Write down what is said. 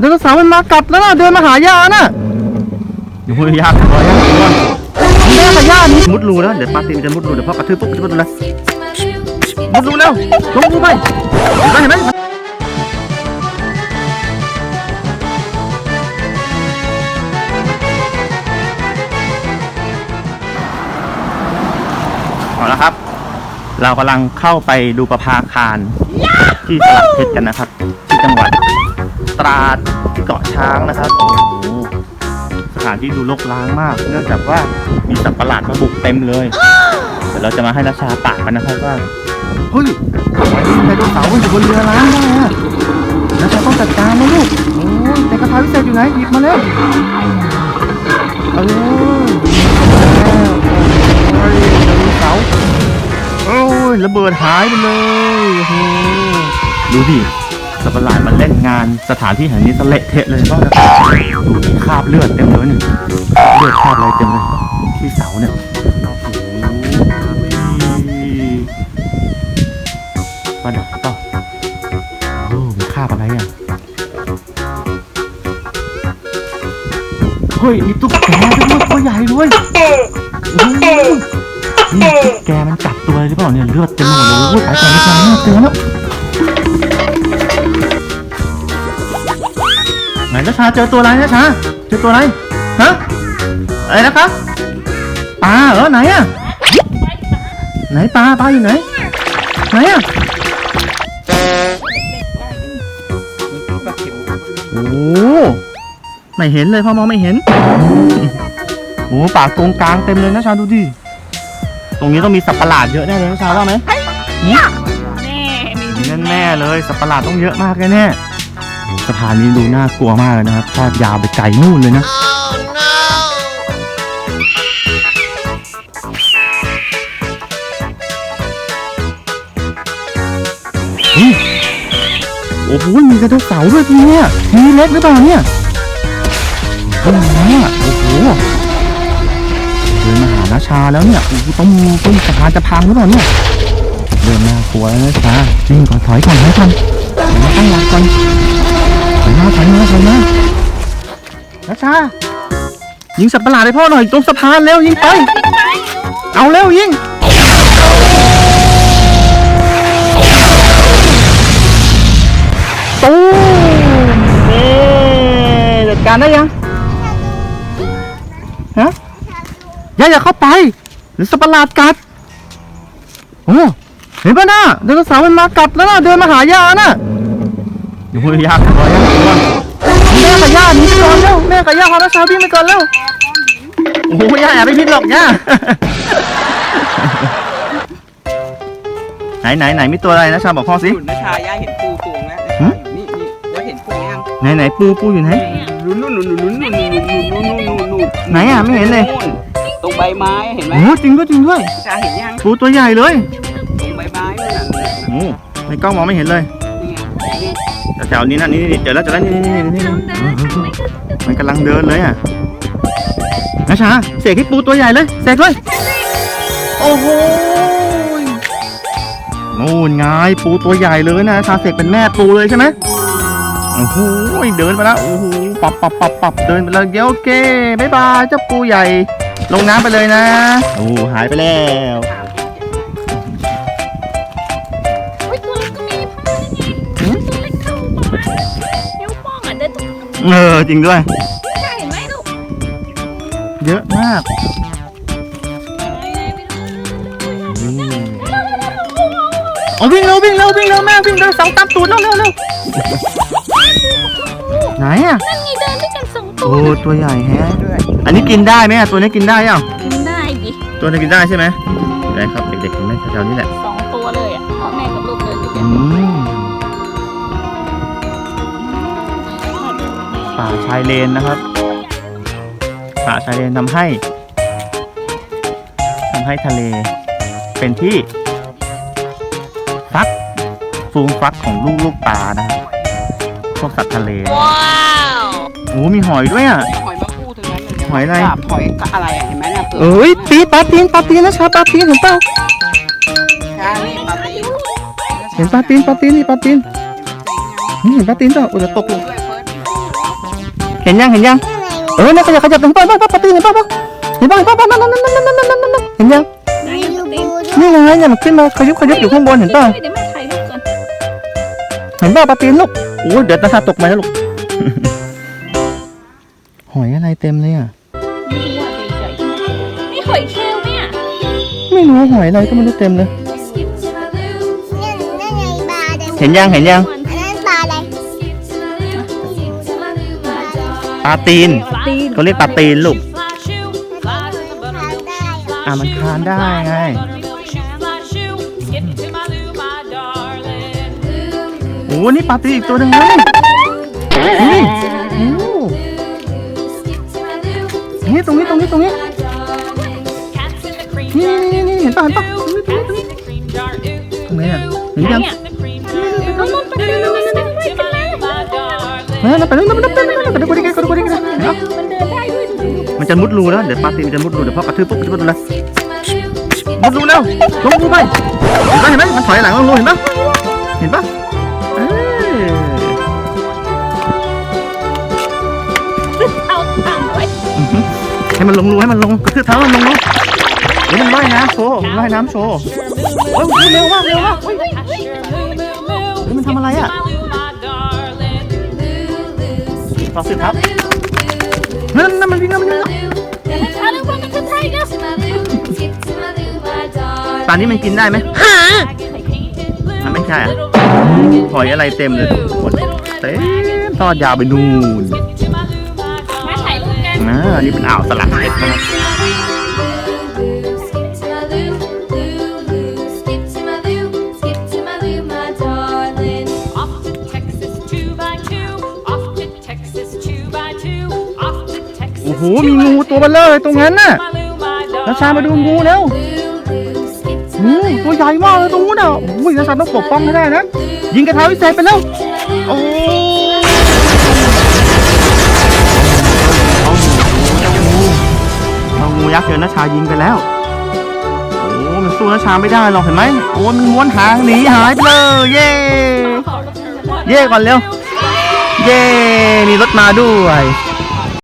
ไดโนเสาร์มันมากัดแล้วนะเดินมาหายาน่ะเดี๋ยวยากตัวยากตัวแม่กับย่านี่มุดรูแล้วเดี๋ยวปาตินจะมุดรูเดี๋ยวพ่อกระทืบปุ๊บจะมุดรูแล้วมุดรูแล้วลงรูไปเห็นไหมเห็นไหมเอาละครับ เรากำลังเข้าไปดูประภาคารที่สลักเพชรกันนะครับ ที่จังหวัด ตราดที่เกาะช้างนะครับโอ้โหสถานที่ดูรกร้างมาก เนื่องจากว่ามีสัตว์ประหลาดมาบุกเต็มเลยเดี๋ยวเราจะมาให้ราชาปากกันนะครับว่าเฮ้ยไมไดโนเสาร์มันอยู่บนเรือร้างได้อะราชาต้องจัดการนะลูกโอ้ยแต่กระทาวิเศษอยู่ไหนหยิบมาเร็วเอาเลยโอ้ยไดโนเสาร์โอ้ยระเบิดหายไปเลยโอ้โหดูดิ สัตว์ประหลาดมันเล่นงานสถานที่แห่งนี้สะเละเทะเลยบ้างนะครับดูดิคราบเลือดเต็มเลยเนี่ยเลือดคราบอะไรเต็มเลยที่เสาเนี่ยโอ้โหประดับต่อโอ้มีคราบอะไรอะเฮ้ยมีตุ๊กแกด้วยตัวใหญ่ด้วยโอ้โหนี่แกมันจับตัวหรือเปล่าเนี่ยเลือดเต็มหมดเลยโอ้ยตายตายตายน่าเตือนแล้ว นนะชาเจอตัวอะไรนะชาเจอตัวอะไรฮะอะไรนะคะปลาเหรอไหนอะไหนปลาปลาอยู่ไหนไหนอะโอ้ไม่เห็นเลยพ่อมองไม่เห็นโอ้ปากตรงกลางเต็มเลยนะชาดูดิตรงนี้ต้องมีสัตว์ประหลาดเยอะแน่เลยนะชาว่าไหมแน่มีมีแน่ๆเลยสัตว์ประหลาดต้องเยอะมากแน่ๆโอ้ สะพานนี้ดูน่ากลัวมากเลยนะครับทอดยาวไปไกลนู่นเลยนะเฮ้ยโอ้โห มีกระดูกเสาร์ด้วยทีเนี่ยมีเล็กหรือเปล่าเนี่ยโอ้โหโอ้โหเดินมาหาราชาแล้วเนี่ยโอ้โหต้องต้นสะพานจะพังหรือเปล่าเนี่ย เดินน่ากลัวแล้วนะชาวิ่งก่อนถอยก่อนถอยก่อนถอยมาตั้งหลักก่อนถอย มาถอยมาถอยมาราชายิงสัตว์ประหลาดให้พ่อหน่อยตรงสะพานเร็วยิงไป เอาเร็วยิงตูมเอ๊จัดการได้ยังฮะอย่าอย่าเข้าไปหรือสัตว์ประหลาดกัดโอ้เห็นปะนะไดโนเสาร์มันมากัดแล้วนะเดินมาหายาน่ะ อ้ยยากตัวยากตัวแม่กับย่าหนีไปก่อนเร็วแม่กับย่าพาราชาวิ่งไปก่อนเร็วโอ้โหย่าอย่าไปพิษหรอกย่าไหนไหนไหนมีตัวอะไรนะชาบอกพ่อสิหุ่นะชาย่าเห็นปูปูนะหึ นี่นี่แล้วเห็นปูยังไหนไหนปูปูอยู่ไหน นู่นนู่นนู่นนู่นนู่นนู่นนู่นนู่นนู่นนู่นนู่นไหนอะไม่เห็นเลย ตรงใบไม้เห็นไหมโอ้จริงด้วยจริงด้วยชาเห็นยังปูตัวใหญ่เลยตรงใบไม้นู่นน่ะโอ้ในกล้องมองไม่เห็นเลยนี่ไงนี่ แถวๆนี้นะนี่นี่เจอแล้วเจอแล้วนี่นี่นี่นี่มันกำลังเดินเลยอะนะชาเสกให้ปูตัวใหญ่เลยเสกเลยโอ้โหนู่นไงปูตัวใหญ่เลยนะชาเสกเป็นแม่ปูเลยใช่ไหมโอ้โหเดินไปแล้วโอ้โหปับปับปับปับเดินไปแล้วเดี๋ยวโอเคบ๊ายบายเจ้าปูใหญ่ ลงน้ำไปเลยนะโอ้หายไปแล้ว เออจริงด้วย ใช่เห็นไหมลูกเยอะมากเอ้ยไปดูเอาวิ่งเร็ววิ่งเร็ววิ่งเร็วแม่วิ่งเร็วเสาตามตูดเร็วเร็วเร็วไหนอะนั่นไงเดินด้วยกันสองตัวโอ้ตัวใหญ่แฮะอันนี้กินได้ไหมอะตัวนี้กินได้ยังกินได้ดิตัวนี้กินได้ใช่ไหมได้ครับเด็กๆเห็นไหมแถวๆนี้แหละสองตัวเลยอะพ่อแม่กับลูกเดินด้วยกัอืน ป่าชายเลนนะครับ ป่าชายเลนทำให้ทำให้ทะเลเป็นที่ฟักฟูงฟักของลูกลูกๆปลานะครับพวกสัตว์ทะเลว้าวโอ้มีหอยด้วยอะ หอยมะพูถึงนั้นเลยหอยอะไรจับหอยกะอะไรอะเห็นไหมน่ะเปลือกเอ้ยปีปลาตีนปลาตีนนะชาปลาตีนเห็นเปล่าชานี่ปลาตีนเห็นปลาตีนปลาตีนนี่ปลาตีนนี่เห็นปลาตีนเปล่าโอ้จะตกลง ด้วยเฟิร์สเห็นยังเห็นยังเออเนี่ยขยับขยับเห็นป่ะป่ะป่ะปะตีนเห็นป่ะป่ะเห็นป่ะเห็นป่ะป่ะนั่นนั่นนั่นนั่นนั่นนั่นนั่นเห็นยังไหนอะตีนนี่ไงเนี่ยมันขึ้นมาขยุบขยุบอยู่ข้างบนเห็นป่ะเดี๋ยวแม่ถ่ายรูปก่อนเห็นป่ะปลาตีนลูกโอ้ยเดี๋ยวตาตาตกมาแล้วลูกหอยอะไรเต็มเลยอะไม่รู้ว่าใหญ่ๆนี่หอยเชลล์เนี่ยไม่รู้ว่าหอยอะไรก็ไม่รู้เต็มเลยเห็นยังเห็นยัง ปลาตีนตีนเขาเรียกปลาตีนลูกอะมันคลานได้ไง โอ้นี่ปลาตีนอีกตัวหนึ่งเลยนี่โอ้นี่ตรงนี้ตรงนี้ตรงนี้นี่นี่นี่เห็นป่ะเห็นป่ะตรงนี้ตรงนี้ตรงนี้ตรงไหนอะเห็นยังเอาลงไปเลยลงไปเลยลงไปเลยเออไปเลยไปเลยไปเลยไป เลยไปเลยไปเลยไปเลยไปเลยไปเลยมันเดินได้ด้วยดูดูมันจะมุดรูแล้ว เดี๋ยวปลาตีนมันจะมุดรูเดี๋ยวพ่อกระทืบปุ๊บกระทืบรูแล้วมุดรูแล้วลงรูไปเห็นไหมเห็นไหมมันถอยหลังลงรูเห็นปะเห็นปะเออเอาตามไว้อื้อหือให้มันลงรูให้มันลงกระทืบเท้ามันลงรูเดี๋ยวมันว่ายน้ำโชว์มันว่ายน้ำโชว์โอ้ยเร็วมากเร็วมากเฮ้ยเฮ้ยมันทำอะไรอะลองสืบเท้า นั่นนั่นมันวิ่งแล้วมันวิ่งแล้วเดี๋ยวให้ช้าเร็วกว่ามันนี้มันกินได้ไหมมันไม่ใช่อะหอยอะไรเต็มเลยทุกคนเต็มทอดยาวไปนู่นมาถ่ายรูปกันนะอันนี้เป็นอ่าวสลัดเล็ดนะครับ มีงูตัวเบลเลอร์เลยตรงนั้นน่ะ My Lou, my แล้วชามาดูงูแล้วงูตัวใหญ่มากเลยตรงนู้นอะโอ้ยแล้วชาต้องปกป้องให้ได้นะยิงกระทาวิเศษไปแล้วโอ้เอางูยักษ์เจอนะชายิงไปแล้วโอ้มันสู้นะชาไม่ได้หรอกเห็นไหมโอ้มันม้วนหางหนีหายไปเลยเย่เย่ก่อนเร็วเย่มีรถมาด้วย